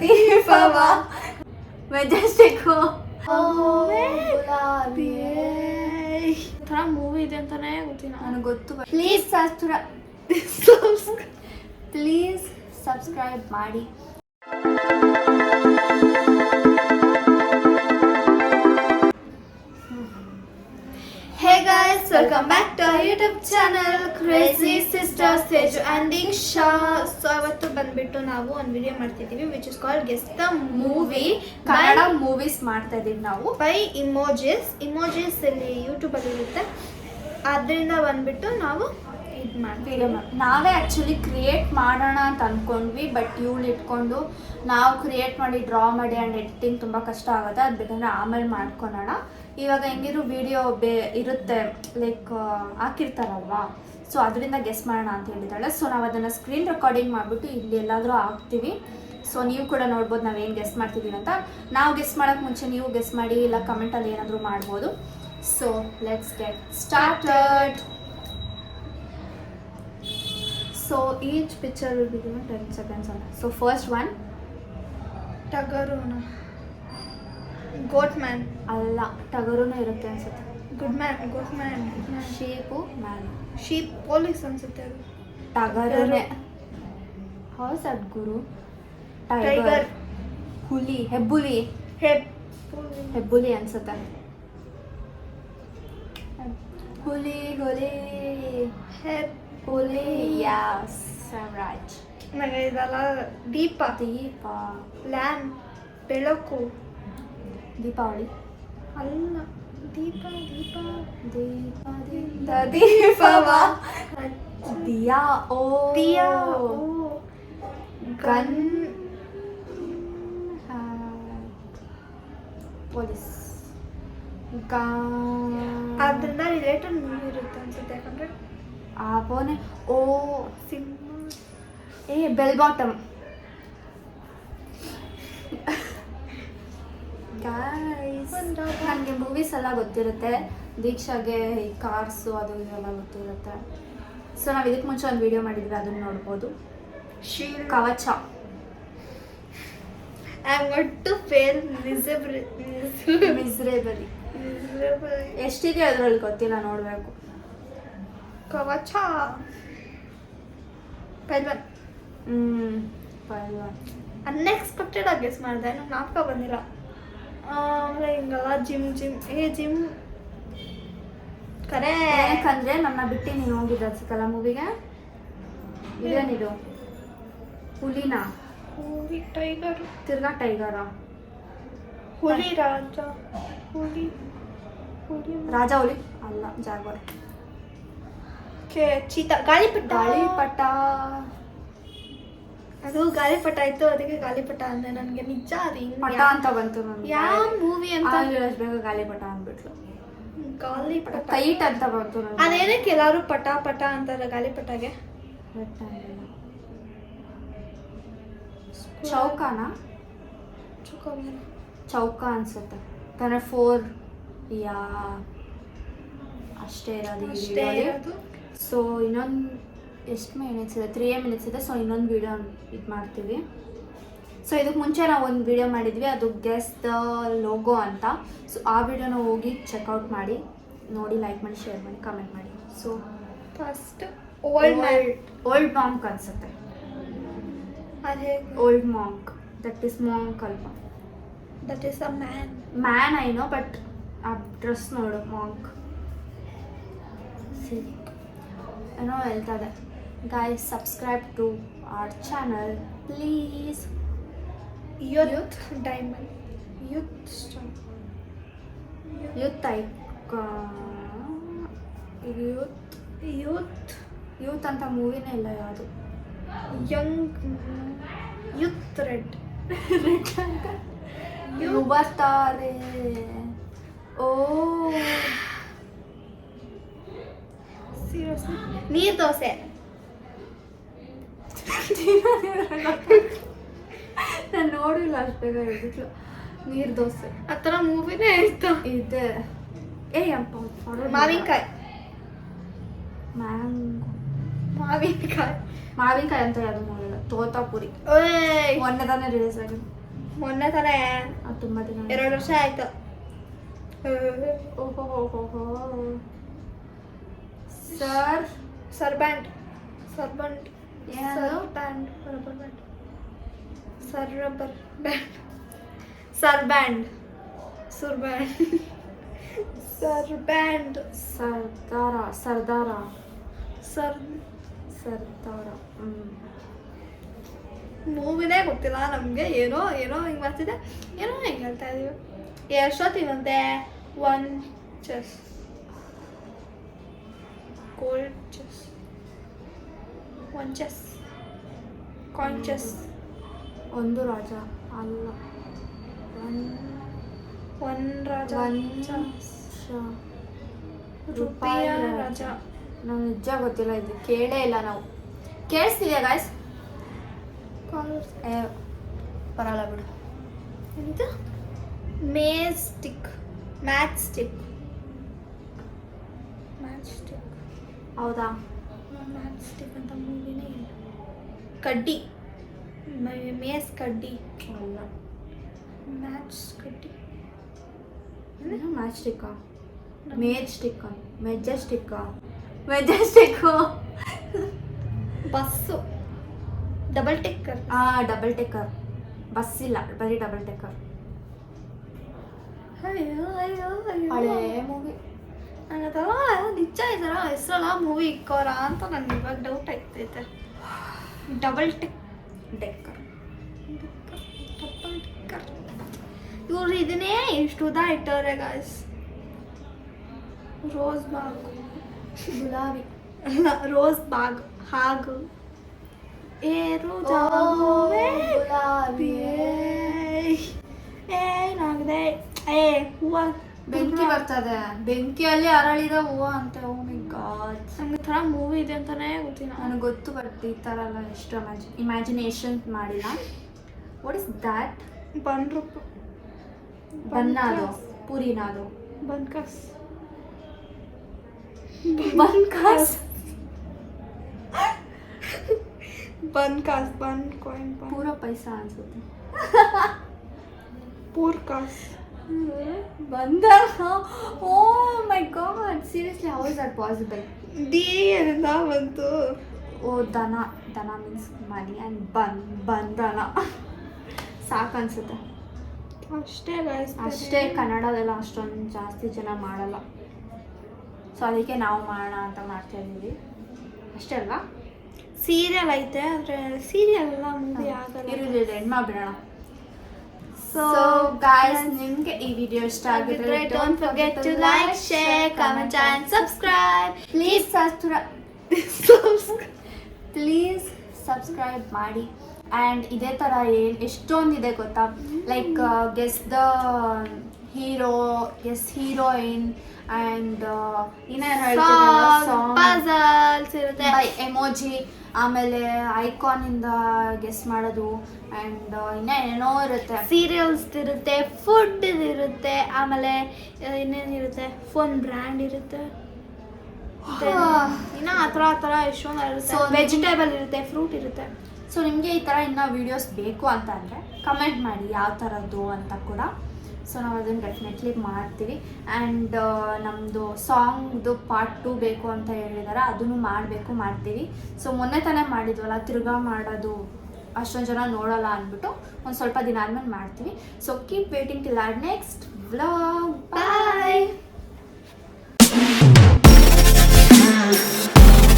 ದೀಪವ. ಮೆಜೆಸ್ಟಿಕ್ಕು. ಥರ ಮೂವಿ ಇದೆ ಅಂತಾನೆ ಗೊತ್ತಿಲ್ಲ. ನನಗೆ ಗೊತ್ತು ಪ್ಲೀಸ್ ಸಬ್ಸ್ಕ್ರೈಬ್ ಪ್ಲೀಸ್ ಸಬ್ಸ್ಕ್ರೈಬ್ ಮಾಡಿ. Our ಕ್ರೇಜಿ ಸಿಸ್ಟರ್ಸ್ ತೇಜು ಅಂಡಿಂಗ್ ಶಾ ಸೊ ಅವತ್ತು ಬಂದ್ಬಿಟ್ಟು ನಾವು ಒಂದು ವಿಡಿಯೋ ಮಾಡ್ತಿದ್ದೀವಿ which is call guess the movie Kannada movies ಮಾಡ್ತಾ ಇದೀವಿ ನಾವು. ಬೈ ಇಮೋಜಿಸ್ ಇಮೋಜಿಸ್ ಇಲ್ಲಿ ಯೂಟ್ಯೂಬಲ್ಲಿ ಇರುತ್ತೆ. ಅದರಿಂದ ಬಂದ್ಬಿಟ್ಟು ನಾವು ಇದು ಮಾಡ್ತೀವಿ. ನಾವೇ ಆ್ಯಕ್ಚುಲಿ ಕ್ರಿಯೇಟ್ ಮಾಡೋಣ ಅಂತ ಅಂದ್ಕೊಂಡ್ವಿ ಬಟ್ ಇವಳು ಇಟ್ಕೊಂಡು ನಾವು ಕ್ರಿಯೇಟ್ ಮಾಡಿ ಡ್ರಾ ಮಾಡಿ ಆ್ಯಂಡ್ ಎಡಿಟಿಂಗ್ ತುಂಬ ಕಷ್ಟ ಆಗುತ್ತೆ. ಅದು ಬೇಕಂದ್ರೆ ಆಮೇಲೆ ಮಾಡ್ಕೊಳೋಣ. ಇವಾಗ ಹೆಂಗಿದ್ರು ವಿಡಿಯೋ ಬೇ ಇರುತ್ತೆ ಲೈಕ್ ಹಾಕಿರ್ತಾರಲ್ವಾ? ಸೊ ಅದರಿಂದ ಗೆಸ್ ಮಾಡೋಣ ಅಂತ ಹೇಳಿದ್ದಾಳೆ. ಸೊ ನಾವು ಅದನ್ನು ಸ್ಕ್ರೀನ್ ರೆಕಾರ್ಡಿಂಗ್ ಮಾಡಿಬಿಟ್ಟು ಇಲ್ಲಿ ಎಲ್ಲಾದರೂ ಹಾಕ್ತೀವಿ. ಸೊ ನೀವು ಕೂಡ ನೋಡ್ಬೋದು ನಾವೇನು ಗೆಸ್ ಮಾಡ್ತಿದ್ದೀವಿ ಅಂತ. ನಾವು ಗೆಸ್ ಮಾಡೋಕ್ಕೆ ಮುಂಚೆ ನೀವು ಗೆಸ್ ಮಾಡಿ, ಇಲ್ಲ ಕಮೆಂಟಲ್ಲಿ ಏನಾದರೂ ಮಾಡ್ಬೋದು. So let's get started so each picture will be ten seconds ಅಂತ ಸೊ ಫಸ್ಟ್ ಒನ್ ಟಗರುನ. ಗೋಟ್ ಮ್ಯಾನ್ ಅಲ್ಲ ಟಗರುನೇ ಇರುತ್ತೆ ಅನ್ಸುತ್ತೆ good man good man shape man sheep police ಅನ್ಸುತ್ತೆ ಅದು ಟಗರುನೇ ಹೌಸ್ ಅದ್ ಗುರು ಟೈಗರ್ ಟೈಗರ್ ಹುಲಿ ಹೆಬ್ಬುಲಿ ಹೆಪ್ ಹೆಬ್ಬುಲಿ ಅನ್ಸುತ್ತೆ ಹುಲಿ ಹುಲಿ ಹೆಪ್ ಹುಲಿ ಯಾಸ್ ರೈಟ್ ಆಮೇಲೆ ಇದೆಲ್ಲ ದೀಪ ದೀಪ ಲ್ಯಾನ್ ಬೆಳಕು ದೀಪಾವಳಿ ಅಲ್ಲ ದೀಪ ದೀಪ ದೀಪದಿಂದ ದೀಪವ ದಿಯಾ ಓ ದಿಯಾ ಗನ್ ಪೊಲೀಸ್ ಗಾ ಅದರಿಂದ ರಿಲೇಟೆಡ್ ಮೂವಿ ಇರುತ್ತೆ ಅನ್ಸುತ್ತೆ ಯಾಕಂದ್ರೆ ಆಬೋನೆ ಓ ಸಿನಿಮಾ ಏ ಬೆಲ್ ಬಾಟಮ್ ಗಾಯ್ಸ್ ನನಗೆ ಮೂವೀಸ್ ಎಲ್ಲ ಗೊತ್ತಿರುತ್ತೆ. ದೀಕ್ಷಾಗೆ ಈ ಕಾರ್ಸು ಅದು ಇದೆಲ್ಲ ಗೊತ್ತಿರುತ್ತೆ. ಸೊ ನಾವು ಇದಕ್ಕೆ ಮುಂಚೆ ಒಂದು ವಿಡಿಯೋ ಮಾಡಿದ್ವಿ ಅದನ್ನ ನೋಡ್ಬೋದು. Shield Kavacha. I want to fail miserable miserably ಎಷ್ಟಿದೆ ಅದರಲ್ಲಿ ಗೊತ್ತಿಲ್ಲ ನೋಡಬೇಕು. ಕವಚ. ಪೈಲ್ವನ್. ಹ್ಞೂ ಪಲ್ವಾನ್. ಅನ್ಎಕ್ಸ್ಪೆಕ್ಟೆಡ್ ಆಗಿ ಗೆಸ್ ಮಾಡಿದೆ ನಾನು ನಾಟಕ ಬಂದಿಲ್ಲ. ಆಮೇಲೆ ಹಿಂಗಲ್ಲ ಜಿಮ್ ಜಿಮ್ ಏ ಜಿಮ್ ಕರೆ. ಯಾಕಂದ್ರೆ ನನ್ನ ಬಿಟ್ಟು ನೀನು ಹೋಗಿದ್ದ ಅನ್ಸುತ್ತಲ್ಲ ಮೂವಿಗೆ ಇದೇನಿದು ಹುಲಿನ? ಹುಲಿ ಟೈಗರ್ ತಿರ್ಗಾ ಟೈಗರ ಹುಲಿ ರಾಜ. ಹುಲಿ. ಹುಲಿ. ರಾಜ ಹುಲಿ? ಅಲ್ಲ ಜಾಗೋರ್ ಕೆ ಚೀತಾ. ಗಾಳಿಪಟ. ಗಾಳಿಪಟ. ಅದು ಗಾಳಿಪಟ ಇತ್ತು ಅದಕ್ಕೆ ಗಾಳಿಪಟ ಅಂದೆ. ನನಗೆ ನಿಜ ಅದು ಹಿಂಗ್ ಪಟ ಅಂತ ಬಂತು ನನಗೆ ಯಾವ ಮೂವಿ ಅಂತ? ಬೇಗ ಗಾಳಿಪಟ ಅಂದ್ಬಿಟ್ಲು. ಗಾಳಿಪಟ ಟೈಟ್ ಅಂತ ಬಂತು ನನಗೆ ಅದೇನಕ್ಕೆ ಎಲ್ಲಾರು ಪಟ ಪಟ ಅಂತಾರೆ ಗಾಳಿಪಟಗೆ ಪಟಗೆ ಚೌಕಾನ. ಚೌಕ ಅನ್ಸುತ್ತೆ. ಯಾಕಂದ್ರೆ ಫೋರ್ ಯಾ ಅಷ್ಟೇ ಇರೋದು ಅಷ್ಟೇ ಇರೋದು. ಸೊ ಇನ್ನೊಂದು ಎಷ್ಟು ಮಿನಿಟ್ಸ್ ಇದೆ? ತ್ರೀ ಮಿನಿಟ್ಸ್ ಇದೆ. ಸೊ ಇನ್ನೊಂದು ವೀಡಿಯೋ ಇದು ಮಾಡ್ತೀವಿ. ಸೊ ಇದಕ್ಕೆ ಮುಂಚೆ ನಾವು ಒಂದು ವೀಡಿಯೋ ಮಾಡಿದ್ವಿ. ಅದು ಗೆಸ್ ದ ಲೋಗೋ ಅಂತ. ಸೊ ಆ ವಿಡಿಯೋನ ಹೋಗಿ ಚೆಕ್ಔಟ್ ಮಾಡಿ. ನೋಡಿ ಲೈಕ್ ಮಾಡಿ ಶೇರ್ ಮಾಡಿ ಕಮೆಂಟ್ ಮಾಡಿ. ಸೊ ಫಸ್ಟ್ ಓಲ್ಡ್ ಮ್ಯಾಲ್ಡ್ ಓಲ್ಡ್ ಮಾಂಕ್ ಅನ್ಸುತ್ತೆ. ಅದೇ old monk that is monk ಅಲ್ವಾ? That is a man man I know but ಆ ಡ್ರೆಸ್ ನೋಡು ಮಾಂಕ್ ಏನೋ ಹೇಳ್ತಾ ಇದೆ guys subscribe to our channel please youth diamond youth star youth I youth youth youth ಅಂತ ಮೂವಿನೇ ಇಲ್ಲ ಯಾವುದು? ಯಂಗ್ ಯೂತ್ ರೆಡ್ ಇವು ಬರ್ತಾರೆ ಓ. ಸೀರಿಯಸ್ಲಿ ನೀರ್ ದೋಸೆ. ನಾನು ನೋಡಿಲ್ಲ ಅಷ್ಟು ಬೇಗ ಹೇಳ್ಬಿಟ್ಲು ನೀರು ದೋಸೆ. ಆ ಥರ ಮೂವಿನೇ ಇತ್ತು. ಇದೆ. ಏ ಅಪ್ಪ ಮಾವಿನಕಾಯಿ. ಮ್ಯಾಂಗೋ. ಮಾವಿನಕಾಯಿ. ಮಾವಿನಕಾಯಿ ಅಂತ ಯಾವುದು ನೋಡಿಲ್ಲ. ತೋತಾಪುರಿ. ಮೊನ್ನೆ ತಾನೇ ರಿಲೀಸ್ ಆಗಿದೆ ಮೊನ್ನೆ ತಾನೇ. ಅದು ತುಂಬ ದಿನ ಎರಡು ವರ್ಷ ಆಯ್ತು. ಓಹೋ sir. ಸರ್ಬ್ಯಾಂಡ್ rubber band sir band ಸರ್ಬ್ಯಾಂಡ್ ಸುರ್ಬ್ಯಾಂಡ್ ಸರ್ಬ್ಯಾಂಡ್ ಸರ್ದಾರ ಸರ್ದಾರ ಸರ್ ಸರ್ದಾರ ಮೂವಿನೇ ಗೊತ್ತಿಲ್ಲ ನಮಗೆ ಏನೋ ಏನೋ ಹಿಂಗೆ ಬರ್ತಿದೆ. ಏನೋ ಹಿಂಗೆ ಹೇಳ್ತಾ ಇದೀವಿ. ಎಷ್ಟೊತ್ತಿನಂತೆ one chess gold one chess coin chess ಒಂದು ರಾಜ ಅಲ್ಲ. ಒಂದ್ ಒನ್ ರಾಜ. ರೂಪಾಯ ರಾಜ. ನಂಗೆ ನಿಜ ಗೊತ್ತಿಲ್ಲ ಇದು ಕೇಳೇ ಇಲ್ಲ ನಾವು. ಕೇಳಿಸ್ತಿದೆ ಗಾಯ್ಸ್ ಏ ಬರಲ್ಲ ಬಿಡು. ಎಂತ? Maze stick match stick match stick ಹೌದಾ? ಮ್ಯಾಚ್ ಸ್ಟಿಕ್ ಅಂತ ಮೂವಿನೇ ಇಲ್ಲ ಕಡ್ಡಿ ಮೇ- ಮೇಸ್ ಕಡ್ಡಿ ಅಲ್ಲ ಮ್ಯಾಚ್ ಕಡ್ಡಿ ಮ್ಯಾಚ್ ಸ್ಟಿಕ್ಕಾ ಮೇಜ್ ಸ್ಟಿಕ್ಕ ಮೆಜೆಸ್ಟಿಕ್ಕ ಮೆಜೆಸ್ಟಿಕ್ಕು ಬಸ್ಸು ಡಬಲ್ ಟಿಕ್ಕರ್ ಆ ಡಬಲ್ ಟೆಕ್ಕರ್ ಬಸ್ ಇಲ್ಲ ಬರೀ ಡಬಲ್ ಟೆಕ್ಕರ್ ಅಯ್ಯೋ ಅಯ್ಯೋ ಅಯ್ಯೋ ನಿಜ ಇದರ ಹೆಸರಲ್ಲ? ಮೂವಿ ಇಕ್ಕೋರ ಅಂತ ನನಗೆ ಇವಾಗ ಡೌಟ್ ಆಗ್ತೈತೆ. Double tick decker double ticker ಇವ್ರು ಇದನ್ನೇ ಇಷ್ಟು ಉದ ಇಟ್ಟವ್ರೆ ಗಾಯ್ಸ್ ರೋಸ್ ಬಾಗ್ ಗುಲಾಬಿ. ಅಲ್ಲ ರೋಸ್ ಬಾಗ್ ಹಾಗು ಏರು ಓ, ಜಾಗುವೆ ಗುಲಾಬಿ. ಏನಾಗಿದೆ? ಏ ಹೂವ. ಬೆಂಕಿ ಬರ್ತದೆ. ಬೆಂಕಿಯಲ್ಲಿ ಅರಳಿದ ಹೂವು ಅಂತ. ಓ ಮೈ ಗಾಡ್ ನಮ್ಗೆ ಥರ ಮೂವಿ ಇದೆ ಅಂತಾನೆ ಗೊತ್ತಿಲ್ಲ. ನನಗೆ ಗೊತ್ತು ಬಟ್ ಈ ಥರ ಎಲ್ಲ ಎಷ್ಟು ಇಮ್ಯಾಜಿ ಇಮ್ಯಾಜಿನೇಷನ್ ಮಾಡಿಲ್ಲ. ವಾಟ್ ಇಸ್ ದ್ಯಾಟ್ ಬಂದ್ರೂಪ ಬನ್ನ ಅದು ಪೂರಿನ ಅದು ಬನ್ಕಸ್? ಬನ್ ಕಾಸ್ ಬನ್ ಕಾಸ್ ಬನ್ ಕಾಯಿನ್ ಪೂರ ಪೈಸಾ ಅನ್ಸುತ್ತೆ. ಪೂರ್ ಕಾಸ್ ಬಂದ? ಓ my god seriously how is that possible? D ಎಲ್ಲಿಂದ ಬಂತು. ಓ ದನ ದನ ಮೀನ್ಸ್ ಮನಿ ಆ್ಯಂಡ್ ಬನ್ ಬಂದನ ದನ ಸಾಕು ಅನ್ಸುತ್ತೆ. ಅಷ್ಟೇ ಅಷ್ಟೇ ಕನ್ನಡದೆಲ್ಲ ಅಷ್ಟೊಂದು ಜಾಸ್ತಿ ಜನ ಮಾಡಲ್ಲ. ಸೊ ಅದಕ್ಕೆ ನಾವು ಮಾಡೋಣ ಅಂತ ಮಾಡ್ತಾ ಇದ್ದೀವಿ. ಅಷ್ಟೇ ಅಲ್ವಾ? ಸೀರಿಯಲ್ ಐತೆ ಆದರೆ ಸೀರಿಯಲ್ ಎಲ್ಲ ಮುಂದೆ ಆಗಲ್ಲ. ಇರುವುದಿಲ್ಲ ಎಂಡ್ ಮಾಡಿಬಿಡೋಣ ಸೊ ಗಾಯ್ಸ್ ನಿಮಗೆ ಈ ವಿಡಿಯೋ ಇಷ್ಟ ಆಗಿದ್ರೆ don't forget to like, share, comment and subscribe. Please subscribe please subscribe ಮಾಡಿ ಆ್ಯಂಡ್ ಇದೇ ಥರ ಏನು ಎಷ್ಟೊಂದಿದೆ ಗೊತ್ತಾ? Like guess the hero guess heroine and ಇನ್ನೇನು ಪಜಲ್ಸ್ ಇರುತ್ತೆ. ಬೈ ಎಮೋಜಿ ಆಮೇಲೆ ಐಕಾನಿಂದ ಗೆಸ್ ಮಾಡೋದು. ಆ್ಯಂಡ್ ಇನ್ನೂ ಏನೋ ಇರುತ್ತೆ. ಸೀರಿಯಲ್ಸ್ ಇರುತ್ತೆ ಫುಡ್ ಇರುತ್ತೆ ಆಮೇಲೆ ಇನ್ನೇನಿರುತ್ತೆ ಫೋನ್ ಬ್ರ್ಯಾಂಡ್ ಇರುತ್ತೆ. ಇನ್ನೂ ಆ ಥರ ಆ ಥರ ಎಷ್ಟೊಂದು ಇರುತ್ತೆ. ವೆಜಿಟೇಬಲ್ ಇರುತ್ತೆ ಫ್ರೂಟ್ ಇರುತ್ತೆ. ಸೊ ನಿಮಗೆ ಈ ಥರ ಇನ್ನೂ ವೀಡಿಯೋಸ್ ಬೇಕು ಅಂತ ಅಂದರೆ ಕಮೆಂಟ್ ಮಾಡಿ ಯಾವ ಥರದ್ದು ಅಂತ ಕೂಡ. ಸೊ ನಾವು ಅದನ್ನು ಡೆಫಿನೆಟ್ಲಿ ಮಾಡ್ತೀವಿ. ಆ್ಯಂಡ್ ನಮ್ಮದು ಸಾಂಗ್ದು ಪಾರ್ಟ್ ಟು ಬೇಕು ಅಂತ ಹೇಳಿದಾರೆ, ಅದನ್ನು ಮಾಡಬೇಕು, ಮಾಡ್ತೀವಿ. ಸೊ ಮೊನ್ನೆ ತಾನೇ ಮಾಡಿದ್ವಲ್ಲ, ತಿರ್ಗಾ ಮಾಡೋದು ಅಷ್ಟೊಂದು ಜನ ನೋಡೋಲ್ಲ ಅಂದ್ಬಿಟ್ಟು ಒಂದು ಸ್ವಲ್ಪ ದಿನ ಆದ್ಮೇಲೆ ಮಾಡ್ತೀವಿ. So keep waiting till our next vlog bye